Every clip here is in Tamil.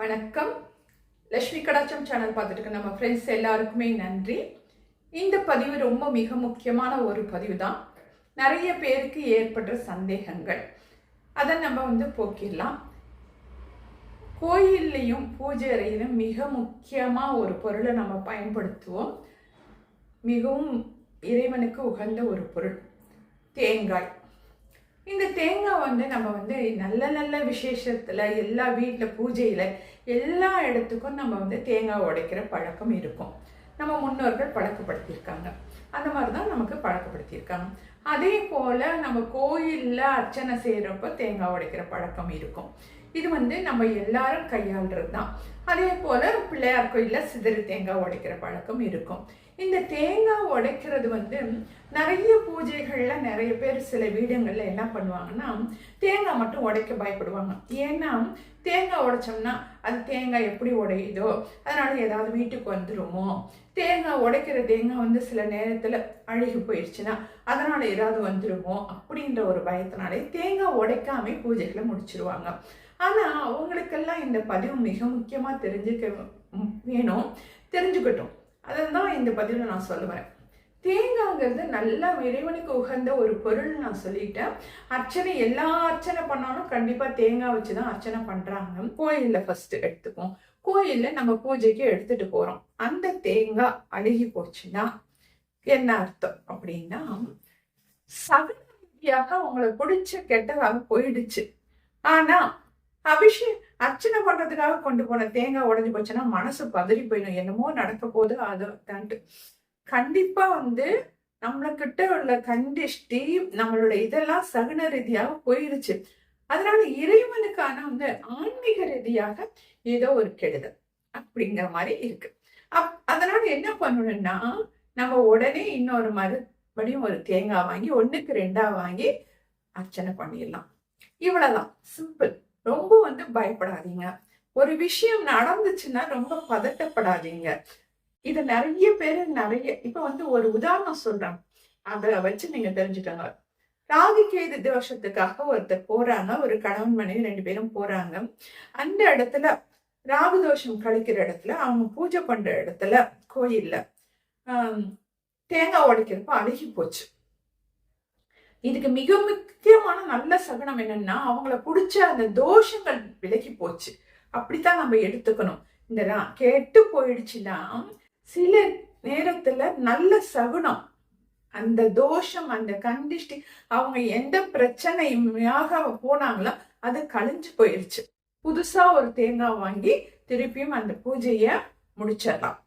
வணக்கம். லக்ஷ்மி கடாச்சம் சேனல் பார்த்துட்டு நம்ம ஃப்ரெண்ட்ஸ் எல்லாருக்குமே நன்றி. இந்த பதிவு ரொம்ப மிக முக்கியமான ஒரு பதிவு தான் நிறைய பேருக்கு ஏற்படுற சந்தேகங்கள். அதை நம்ம வந்து போக்கிடலாம். கோயில்லையும் பூஜை அறையிலும் மிக முக்கியமாக ஒரு பொருளை நம்ம பயன்படுத்துவோம். மிகவும் இறைவனுக்கு உகந்த ஒரு பொருள் தேங்காய். இந்த தேங்காய் வந்து நம்ம வந்து நல்ல நல்ல விசேஷத்தில் எல்லா வீட்டில் பூஜையில் எல்லா இடத்துக்கும் நம்ம வந்து தேங்காய் உடைக்கிற பழக்கம் இருக்கும். நம்ம முன்னோர்கள் பழக்கப்படுத்தியிருக்காங்க. அந்த மாதிரி தான் நமக்கு பழக்கப்படுத்தியிருக்காங்க. அதே போல் நம்ம கோயிலில் அர்ச்சனை செய்கிறப்ப தேங்காய் உடைக்கிற பழக்கம் இருக்கும். இது வந்து நம்ம எல்லாரும் கையாளுறது தான் அதே போல் பிள்ளையார் கோயிலில் சிதறு தேங்காய் உடைக்கிற பழக்கம் இருக்கும். இந்த தேங்காய் உடைக்கிறது வந்து நிறைய பூஜைகளில் நிறைய பேர் சில வீடுங்களில் என்ன பண்ணுவாங்கன்னா தேங்காய் மட்டும் உடைக்க பயப்படுவாங்க. ஏன்னா தேங்காய் உடைச்சோம்னா அது தேங்காய் எப்படி உடையுதோ அதனால் ஏதாவது வீட்டுக்கு வந்துடுமோ தேங்காய் உடைக்கிற தேங்காய் வந்து சில நேரத்தில் அழுகி போயிடுச்சுன்னா அதனால் ஏதாவது வந்துடுமோ அப்படின்ற ஒரு பயத்தினாலே தேங்காய் உடைக்காமே பூஜைகளை முடிச்சிருவாங்க. ஆனால் அவங்களுக்கெல்லாம் இந்த பதிவு மிக முக்கியமாக தெரிஞ்சுக்க வேணும். தெரிஞ்சுக்கட்டும். அதை தான் இந்த பதிலில் நான் சொல்லுவேன். தேங்காங்கிறது நல்லா இறைவனுக்கு உகந்த ஒரு பொருள் நான் சொல்லிட்டேன். அர்ச்சனை எல்லா அர்ச்சனை பண்ணாலும் கண்டிப்பாக தேங்காய் வச்சு தான் அர்ச்சனை பண்ணுறாங்க கோயிலில் ஃபஸ்ட்டு எடுத்துப்போம் கோயிலில் நம்ம பூஜைக்கு எடுத்துகிட்டு போகிறோம் அந்த தேங்காய் அழுகி போச்சுன்னா என்ன அர்த்தம் அப்படின்னா சகதியாக உங்களை பிடிச்ச கெட்டதாக போயிடுச்சு. ஆனால் அபிஷேக் அர்ச்சனை பண்றதுக்காக கொண்டு போன தேங்காய் உடஞ்சி போச்சுன்னா மனசு பதறி போயிடும். என்னமோ நடக்க போது அது தான்ட்டு கண்டிப்பா வந்து நம்மளக்கிட்ட உள்ள கண்டிஷ்டி நம்மளோட இதெல்லாம் சகுன ரீதியாக போயிடுச்சு அதனால இறைவனுக்கான வந்து ஆன்மீக ரீதியாக ஏதோ ஒரு கெடுதல் அப்படிங்கிற மாதிரி இருக்கு. அப் அதனால என்ன பண்ணணும்னா நம்ம உடனே இன்னொரு மறுபடியும் ஒரு தேங்காய் வாங்கி ஒண்ணுக்கு ரெண்டா வாங்கி அர்ச்சனை பண்ணிடலாம். இவ்வளவுதான். சிம்பிள் ரொம்ப வந்து பயப்படாதீங்க. ஒரு விஷயம் நடந்துச்சுன்னா ரொம்ப பதட்டப்படாதீங்க. இது நிறைய பேர் நிறைய இப்ப வந்து ஒரு உதாரணம் சொல்றேன். அதை வச்சு நீங்க தெரிஞ்சுக்கோங்க. ராகு கேது தோஷத்துக்காக ஒருத்தர் போறாங்க. ஒரு கணவன் மனைவி ரெண்டு பேரும் போறாங்க. அந்த இடத்துல ராகு தோஷம் கழிக்கிற இடத்துல அவங்க பூஜை பண்ற இடத்துல கோயில்ல ஆஹ் தேங்காய் உடைக்கிறப்ப அழுகி போச்சு. இதுக்கு மிக முக்கியமான நல்ல சகுனம் என்னன்னா அவங்கள பிடிச்ச அந்த தோஷங்கள் விலகி போச்சு. அப்படித்தான் நம்ம எடுத்துக்கணும். இந்த கெட்டு போயிடுச்சுன்னா சில நேரத்துல நல்ல சகுனம் அந்த தோஷம் அந்த கண்டிஷ்டி அவங்க எந்த பிரச்சனையாக போனாங்களோ அது கழிஞ்சு போயிடுச்சு. புதுசா ஒரு தேங்காய் வாங்கி திருப்பியும் அந்த பூஜைய முடிச்சிடலாம்.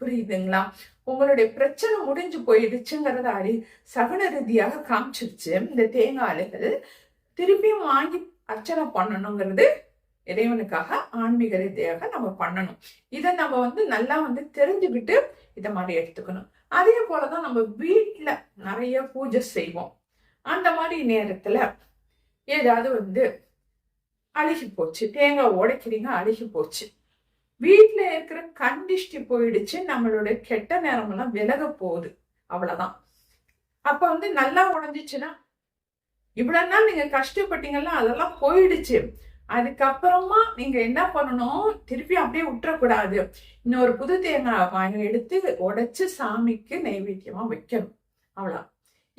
புரியுதுங்களா? உங்களுடைய பிரச்சனை முடிஞ்சு போயிடுச்சுங்கிறத அறி சகுன ரீதியாக காமிச்சிருச்சு. இந்த தேங்காய்கள் திருப்பியும் வாங்கி அர்ச்சனை பண்ணணுங்கிறது இறைவனுக்காக ஆன்மீக ரீதியாக நம்ம பண்ணணும். இதை நம்ம வந்து நல்லா வந்து தெரிஞ்சுக்கிட்டு இதை மாதிரி எடுத்துக்கணும். அதே போலதான் நம்ம வீட்டில் நிறைய பூஜை செய்வோம். அந்த மாதிரி நேரத்துல ஏதாவது வந்து அழுகி போச்சு. தேங்காய் உடைக்கிறீங்க அழுகி போச்சு. வீட்டில் இருக்கிற கண்டிஷ்டி போயிடுச்சு நம்மளோட கெட்ட நேரமெல்லாம் விலக போகுது. அவ்வளோதான் அப்போ வந்து நல்லா உடஞ்சிச்சுன்னா இவ்வளோ நாள் நீங்கள் கஷ்டப்பட்டீங்கன்னா அதெல்லாம் போயிடுச்சு. அதுக்கப்புறமா நீங்க என்ன பண்ணணும்? திருப்பி அப்படியே விட்டுறக்கூடாது. இன்னொரு புது தேங்காய் வாங்கி எடுத்து உடைச்சு சாமிக்கு நைவேத்தியமா வைக்கணும். அவ்வளோ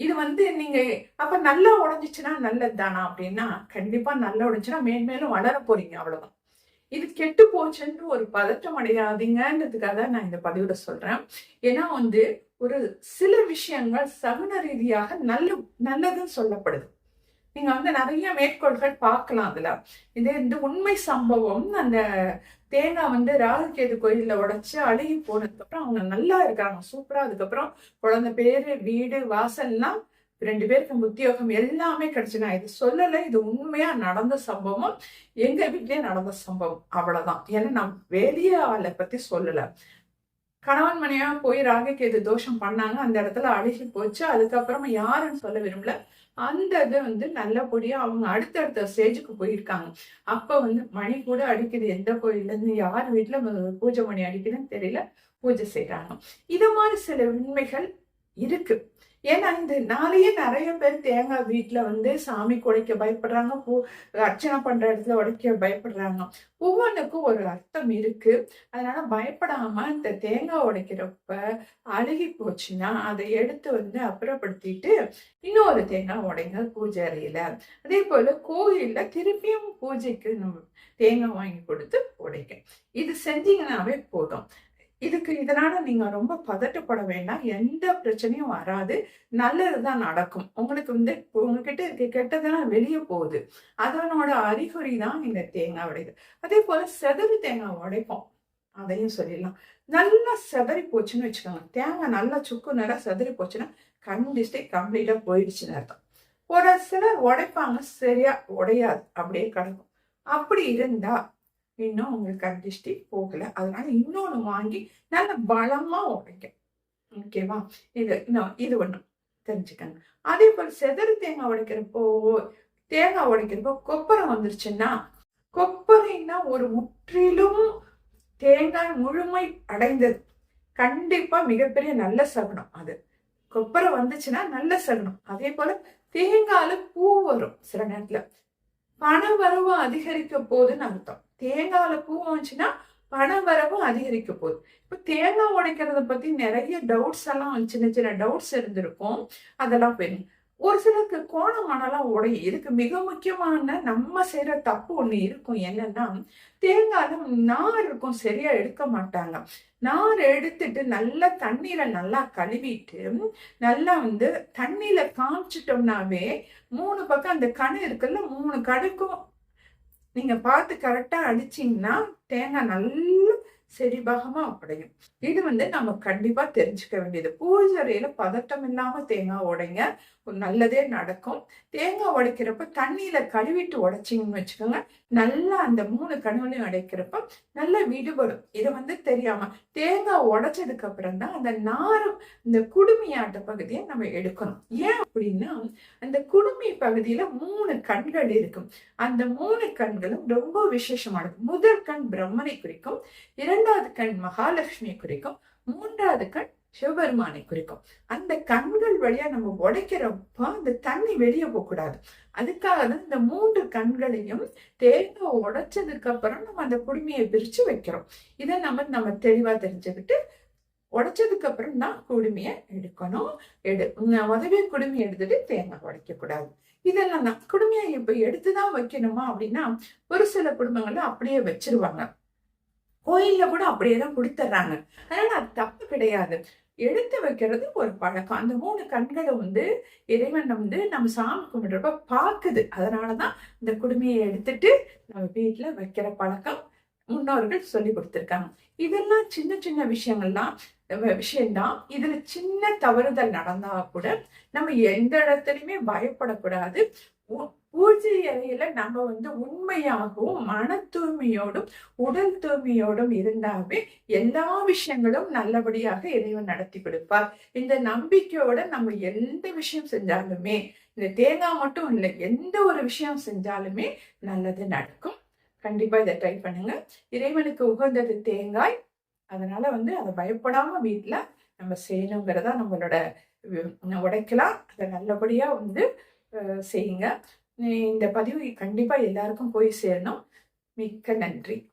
இது வந்து நீங்க அப்ப நல்லா உடஞ்சிச்சுன்னா நல்லது தானா அப்படின்னா கண்டிப்பா நல்லா உடைச்சுன்னா மேன்மேலும் வளர போறீங்க அவ்வளவுதான். இது கெட்டு போச்சுன்னு ஒரு பதற்றம் அடையாதீங்கன்றதுக்காக நான் இந்த பதிவிட சொல்றேன். ஏன்னா வந்து ஒரு சில விஷயங்கள் சகுன ரீதியாக நல்ல நல்லதுன்னு சொல்லப்படுது. நீங்க வந்து நிறைய மேற்கோள்கள் பார்க்கலாம் அதுல. இது இந்த உண்மை சம்பவம் அந்த தேங்காய் வந்து ராகுகேது கோயிலில் உடச்சி அழுகி போனதுக்கப்புறம் அவங்க நல்லா இருக்காங்க சூப்பரா. அதுக்கப்புறம் குழந்தை பேரு வீடு வாசல்லாம் ரெண்டு பேருக்கு உத்தியோகம் எல்லாமே கிடைச்சு நான் இது சொல்லலை இது உண்மையா நடந்த சம்பவம் எங்க வீட்லயே நடந்த சம்பவம் அவ்வளவுதான். ஏன்னா நான் வெளியே ஆளை பத்தி சொல்லல. கணவன் மனையா போய் ராககேது தோஷம் பண்ணாங்க அந்த இடத்துல அழுகி போச்சு. அதுக்கப்புறமா யாருன்னு சொல்ல விரும்பல. அந்த இது வந்து நல்லபடியா அவங்க அடுத்தடுத்த ஸ்டேஜுக்கு போயிருக்காங்க. அப்ப வந்து மணி கூட அடிக்குது. எந்த கோயில்ல இருந்து யார் வீட்டுல பூஜை மணி அடிக்குதுன்னு தெரியல. பூஜை செய்யறாங்க இது மாதிரி சில உண்மைகள் இருக்கு. ஏன்னா இந்த நாளையே நிறைய பேர் தேங்காய் வீட்டில் வந்து சாமி உடைக்க பயப்படுறாங்க பூ அர்ச்சனை பண்ணுற இடத்துல உடைக்க பயப்படுறாங்க. ஒவ்வொன்றுக்கும் ஒரு அர்த்தம் இருக்கு. அதனால பயப்படாம இந்த தேங்காய் உடைக்கிறப்ப அழுகி போச்சுன்னா அதை எடுத்து வந்து அப்புறப்படுத்திட்டு இன்னொரு தேங்காய் உடைங்க பூஜை அறையில. அதே போல கோயில்ல திருப்பியும் பூஜைக்கு நம்ம தேங்காய் வாங்கி கொடுத்து உடைக்க இது செஞ்சீங்கன்னாவே போதும். இதுக்கு இதனால நீங்க ரொம்ப பதட்டப்பட வேண்டாம். எந்த பிரச்சனையும் வராது. நல்லதுதான் நடக்கும். உங்களுக்கு வந்து உங்ககிட்ட இருக்க கெட்டதெல்லாம் வெளியே போகுது. அதனோட அறிகுறி தான் இந்த தேங்காய் உடையுது அதே போல செதறி தேங்காய் உடைப்போம். அதையும் சொல்லிடலாம். நல்லா செதறி போச்சுன்னு வச்சுக்கோங்க. தேங்காய் நல்லா சுக்கு நேரா செதறி போச்சுன்னா கண்டிஸ்டே கம்ப்ளீட்டா போயிடுச்சுன்னு அர்த்தம். ஒரு சிலர் உடைப்பாங்க. சரியா உடையாது. அப்படியே கிடக்கும். அப்படி இருந்தா இன்னும் உங்களுக்கு அட்ஜஸ்டி போகல. அதனால இன்னொன்னு வாங்கி நல்ல பலமா உடைக்க ஓகேவா இது இன்னும் இது ஒண்ணு. தெரிஞ்சுக்கங்க. அதே போல் செதறி தேங்காய் உடைக்கிறப்போ தேங்காய் உடைக்கிறப்போ கொப்பரம் வந்துருச்சுன்னா கொப்பரைன்னா ஒரு முற்றிலும் தேங்காய் முழுமை அடைந்தது. கண்டிப்பா மிகப்பெரிய நல்ல சகுனம் அது. கொப்பரை வந்துச்சுன்னா நல்ல சகுனம். அதே போல தேங்காயில் பூ வரும் சில நேரத்தில். பண வரவு அதிகரிக்க போகுதுன்னு அர்த்தம். தேங்காயில பூ வந்துச்சுன்னா பண வரவு அதிகரிக்க போகுது. இப்போ தேங்காய் உடைக்கிறத பத்தி நிறைய டவுட்ஸ் எல்லாம் சின்ன சின்ன டவுட்ஸ் இருந்திருக்கும். அதெல்லாம் போயிருங்க ஒரு சிலருக்கு கோணமானலாம் உடைய உடையும் இதுக்கு மிக முக்கியமான நம்ம செய்கிற தப்பு ஒன்று இருக்கும். என்னன்னா தேங்காயில நார் இருக்கும் சரியாக எடுக்க மாட்டாங்க. நார் எடுத்துட்டு நல்லா தண்ணீரை நல்லா கழுவிட்டு நல்லா வந்து தண்ணியில் காமிச்சிட்டோம்னாவே மூணு பக்கம் அந்த கணு இருக்குல்ல மூணு கடுக்கும். நீங்கள் பார்த்து கரெக்டாக அடிச்சிங்கன்னா தேங்காய் நல்லா சரிபாகமா உடையும். இது வந்து நம்ம கண்டிப்பா தெரிஞ்சுக்க வேண்டியது. பூஜையில பதட்டம் இல்லாம தேங்காய் உடைங்க. நல்லதே நடக்கும். தேங்காய் உடைக்கிறப்ப தண்ணியில கழுவிட்டு உடைச்சிங்கன்னு வச்சுக்கோங்க. நல்லா அந்த மூணு கணவனையும் உடைக்கிறப்ப நல்லா விடுபடும். இதை வந்து தெரியாம தேங்காய் உடைச்சதுக்கு அப்புறம் தான் அந்த நாரம் இந்த குடுமியாட்ட பகுதியை நம்ம எடுக்கணும். ஏன் அப்படின்னா அந்த குடுமி பகுதியில மூணு கண்கள் இருக்கும். அந்த மூணு கண்களும் ரொம்ப விசேஷமானது. முதல் கண் பிரம்மனை குறிக்கும். இரண்டாவது கண் மகாலட்சுமியை குறிக்கும் மூன்றாவது கண் சிவபெருமானை குறிக்கும். அந்த கண்கள் வழியா நம்ம உடைக்கிறப்ப அந்த தண்ணி வெளியே போகக்கூடாது. அதுக்காக தான் இந்த மூன்று கண்களையும் தேங்காய் உடைச்சதுக்கு அப்புறம் நம்ம அந்த குடுமையை பிரிச்சு வைக்கிறோம். இதை நம்ம நம்ம தெளிவா தெரிஞ்சுக்கிட்டு உடைச்சதுக்கு அப்புறம் தான் குடுமையை எடுக்கணும். எடு உதவி குடுமையை எடுத்துட்டு தேங்காய் உடைக்க கூடாது இதெல்லாம் தான். குடுமையை இப்ப எடுத்துதான் வைக்கணுமா அப்படின்னா ஒரு சில குடும்பங்கள்ல அப்படியே வச்சிருவாங்க. கோயில்ல கூட அப்படியே தான் கொடுத்துட்றாங்க அதனால அது தப்பு கிடையாது. எடுத்து வைக்கிறது ஒரு பழக்கம். அந்த மூணு கண்களை வந்து இறைவன் வந்து நம்ம சாமி கும்பிடுறப்ப பார்க்குது. அதனாலதான் இந்த குடுமையை எடுத்துட்டு நம்ம வீட்டில் வைக்கிற பழக்கம் முன்னோர்கள் சொல்லி கொடுத்துருக்காங்க. இதெல்லாம் சின்ன சின்ன விஷயங்கள்லாம் விஷயம்தான். இதுல சின்ன தவறுதல் நடந்தா கூட நம்ம எந்த இடத்துலையுமே பயப்படக்கூடாது. பூஜை அறையில நம்ம வந்து உண்மையாகவும் மன தூய்மையோடும் உடல் தூய்மையோடும் இருந்தாவே எல்லா விஷயங்களும் நல்லபடியாக இறைவன் நடத்தி கொடுப்பார். இந்த நம்பிக்கையோட நம்ம எந்த விஷயம் செஞ்சாலுமே இந்த தேங்காய் மட்டும் இல்லை எந்த ஒரு விஷயம் செஞ்சாலுமே நல்லது நடக்கும். கண்டிப்பா இதை ட்ரை பண்ணுங்க. இறைவனுக்கு உகந்தது தேங்காய். அதனால வந்து அதை பயப்படாம வீட்டுல நம்ம செய்யணுங்கிறதா நம்மளோட உடைக்கலாம். அதை நல்லபடியா வந்து செய்யுங்க. இந்த பதிவு கண்டிப்பாக எல்லாருக்கும் போய் சேரணும். மிக்க நன்றி.